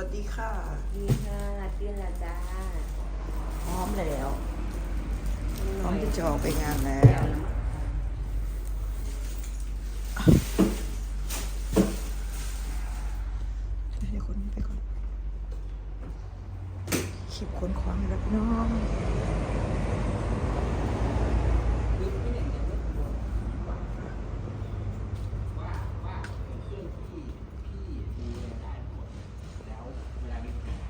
วัสดีค่ะ ดีค่ะตื่นและจ้าพร้อมแล้วพร้อมที่จะออกไปงานแล้เดี๋ยววแล้วมั้งเดี๋ยวคนไปก่อนขีบคนควางแล้วพี่น้อง แล้วเวลามีปัญหา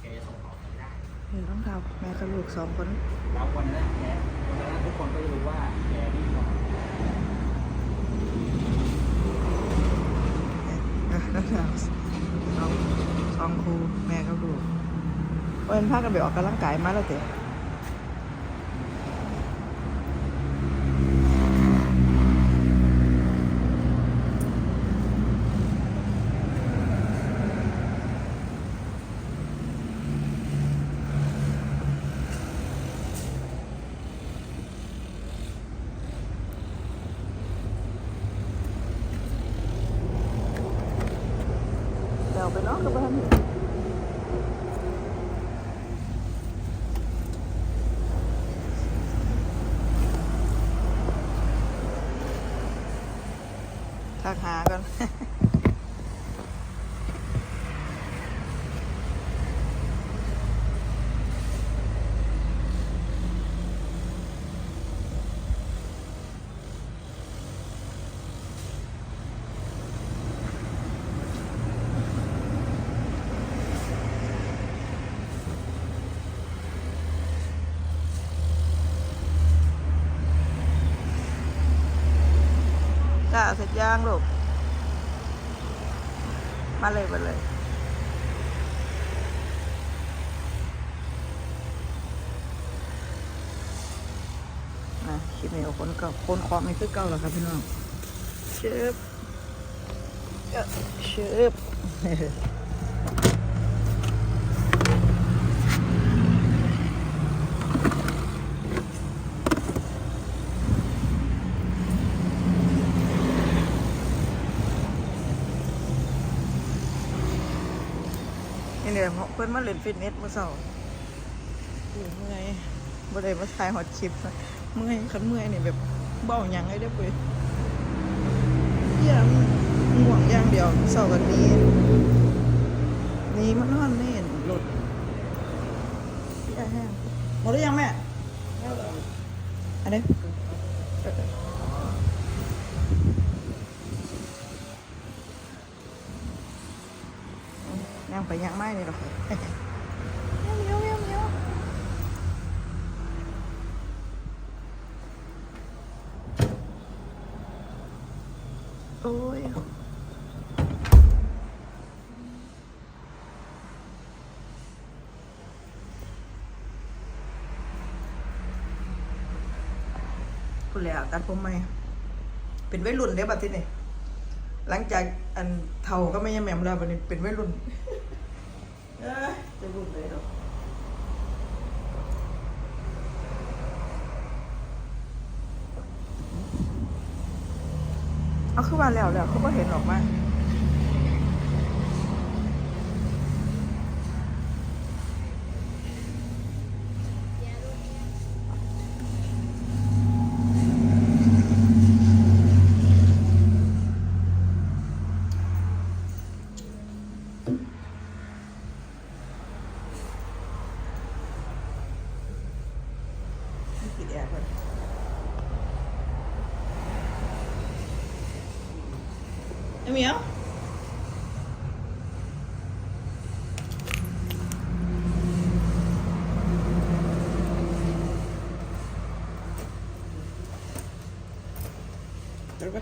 แกจะส่งของ กันได้เดี๋ยวต้องทำแม่กับลูกสองคนแล้ววันนั้นแกวันนั้นทุกคนก็จะรู้ว่าแกนี่ก่อนเนี่ยต้องทำสองสองครูแม่กับลูกเอ็นพากันไปออกกำลังกายมาแล้วเต๋ เดี๋ยวไปเนาะกับบ้านทักหากัน จ้า เสร็จย่างลูก มาเลยมาเลยนะคลิปนี้เอาคนเก่าคนความไม่คือเก่าหรอครับพี่น้องเชิบเอ้อเชิบ พิ่นมาเล่นฟิตเนสเมื่อเช้าโอ้เมื่อยบ่ได้มาถ่ายฮอตคลิปนะเมื่อยคันเมื่อยนี่แบบเบ้าหยังเลยเด้อเว้ยเหี้ยมันง่วงอย่างเดียวเช้ากันนี้หนี่มันนอนไม่เห็นรถเหี้ยแห้งหมดหรือยังแม่อันนี้ย่าง ไปย่างไม้นี่หรอกเมียวเมียวเมียวโอ้ยคุณแล้วตัดผมไหมเป็นวัยรุ่นเด้บัดที่นี่หลังจากอันเท่าก็ไม่ยังแหม่มแล้วบัดนี้เป็นวัยรุ่น จะรุ่นเลยเนาะเอาขึ้นมาแล้วแล้วเขาก็เห็นออกมา ไม่ติดแอร์เลยไอ้เหมียวเดี๋ยวไป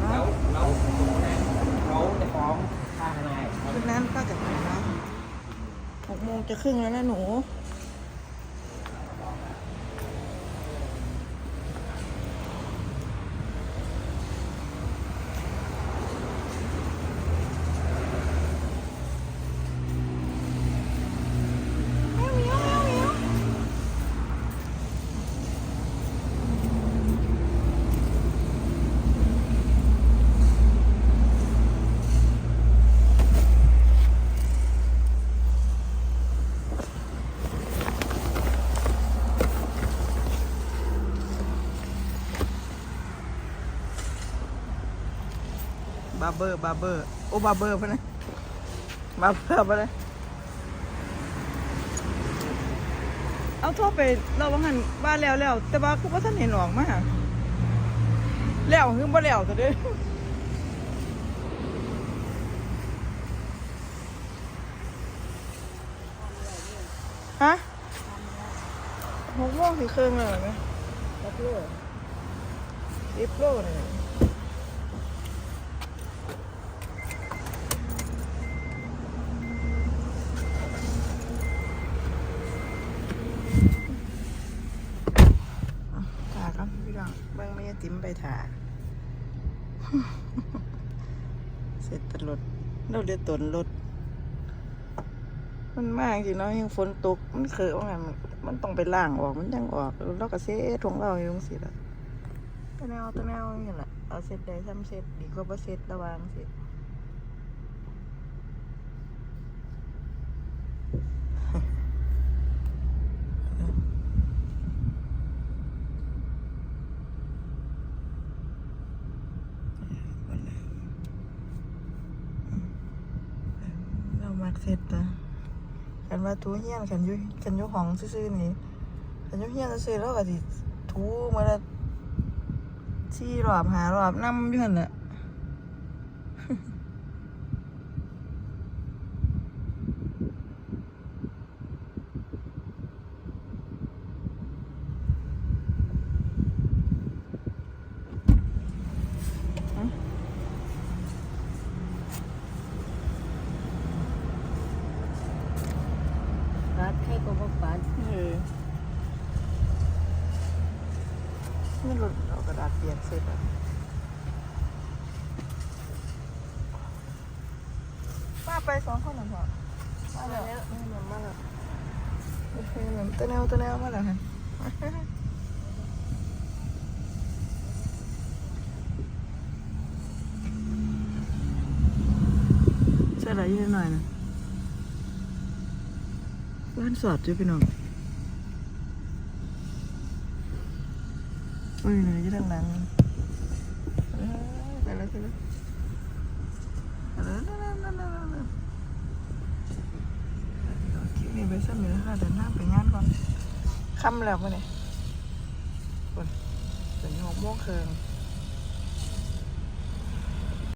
เอา แล้วแล้วเขาจะฟ้องค่าทนายเขา คืนนั้นก็จะไปนะหกโมงจะ ครึ่งแล้วนะหนู บาร์เบอร์บาร์เบอร์โอ้บาร์เบอร์ปะเนี่ยบาร์เบอร์ปะเนี่ยเอาโทษไปเราว่างันว่านแล้วแล้วแต่ว่าคือว่าท่านเห็นออกมาแล้วคือบ่แล้วแต่เด้อฮะหกโมงสี่ครึ่งเลยเหรอไหมก็เพื่อสิบโลเลยถ่าครับพี่น้องเบิ่งไม่่ะ เสร็จตลดเราเดือดตนรถ มันมากจริงเนาะยังฝนตก มันเคยว่าไงมันมันต้องไปล่างออก มันยังออกเราก็เซ็ตของเราอยู่งสิละตะแนวตะแนวนี่แหละเอาเซ็ตใดซ้ำเซ็ตดีกว่าเซ็ตระวางเซตเรา มักเสร็จนะกันว่าทูเฮียนกันยู่กันยู่ห้องซื่อๆนี่กันยู่เฮียนซื่อแล้วก็สิทูมาละที่รอบหารอบนำอยู่หันแหละ ปัดให้ ก็บ่ปัดเออนี่รถเอากระดาษเปียกเสร็จแล้วมาไปสองคนหรือเปล่ามาแล้วมาแล้วมาแล้วโอเคเหมือนตะแนวตะแนวมาแล้วฮะใช่ไรยืนหน่อยนะ บ้านสอดจ้ะพี่น้องอุ้ยหนูอยืนหลังเอ้ยไปแล้วไปแล้วไปแล้วนั่นนั่นนั่นนั่นนั่นคลิปนี้ไปสั้นเลยนะคะเดินทาไปงานก่อนค่ำแล้วมื่อนี้คนเป็นหกโมงครึ่ง